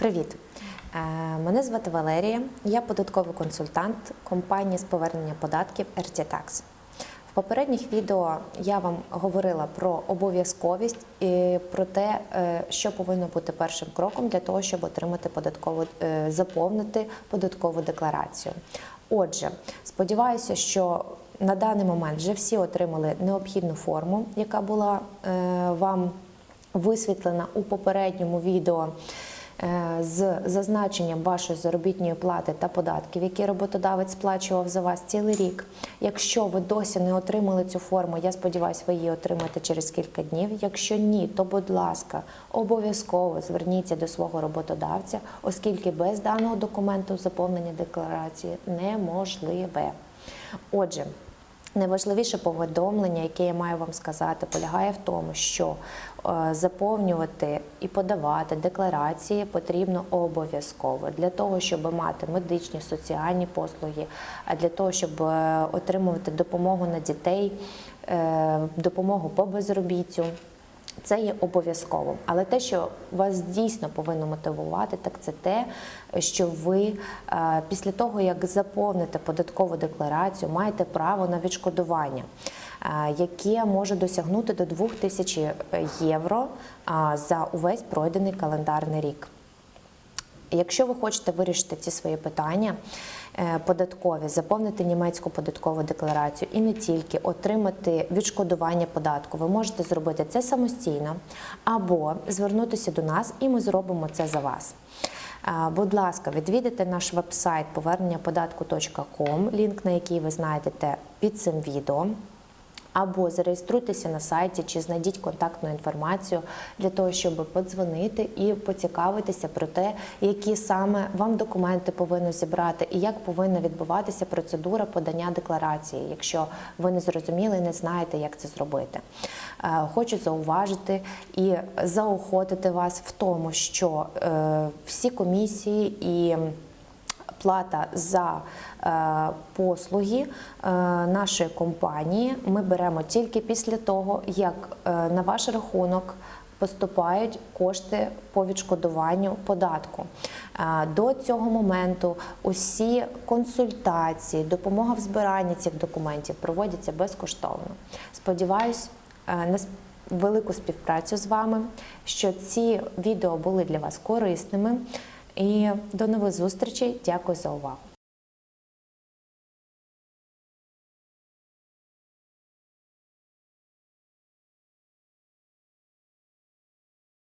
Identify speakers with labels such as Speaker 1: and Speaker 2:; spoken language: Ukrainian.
Speaker 1: Привіт! Е, Мене звати Валерія, я податковий консультант компанії з повернення податків RT-Tax. В попередніх відео я вам говорила про обов'язковість і про те, е, що повинно бути першим кроком для того, щоб отримати податкову е, заповнити податкову декларацію. Отже, сподіваюся, що на даний момент вже всі отримали необхідну форму, яка була вам висвітлена у попередньому відео з зазначенням вашої заробітної плати та податків, які роботодавець сплачував за вас цілий рік. Якщо ви досі не отримали цю форму, я сподіваюся, ви її отримаєте через кілька днів. Якщо ні, то будь ласка, обов'язково зверніться до свого роботодавця, оскільки без даного документу заповнення декларації неможливе. Отже, Найважливіше повідомлення, яке я маю вам сказати, полягає в тому, що е, заповнювати і подавати декларації потрібно обов'язково для того, щоб мати медичні, соціальні послуги, а для того, щоб е, отримувати допомогу на дітей, е, допомогу по безробіттю. Це є обов'язковим. Але те, що вас дійсно повинно мотивувати, так це те, що ви е, після того, як заповните податкову декларацію, маєте право на відшкодування, е, яке може досягнути до 2000 євро е, за увесь пройдений календарний рік. Якщо ви хочете вирішити ці свої питання е, податкові, заповнити німецьку податкову декларацію і не тільки отримати відшкодування податку, ви можете зробити це самостійно або звернутися до нас, і ми зробимо це за вас. Е, Будь ласка, відвідайте наш веб-сайт поверненнyapодатку.com, лінк на який ви знайдете під цим відео. Або зареєструйтеся на сайті чи знайдіть контактну інформацію для того, щоб подзвонити і поцікавитися про те, які саме вам документи повинні зібрати і як повинна відбуватися процедура подання декларації, якщо ви не зрозуміли і не знаєте, як це зробити. Е, Хочу зауважити і заохотити вас в тому, що е, всі комісії і плата за е, послуги е, нашої компанії ми беремо тільки після того, як е, на ваш рахунок поступають кошти по відшкодуванню податку. До цього моменту усі консультації, допомога в збиранні цих документів проводяться безкоштовно. Сподіваюсь на велику співпрацю з вами, що ці відео були для вас корисними. І до нових зустрічей. Дякую за увагу.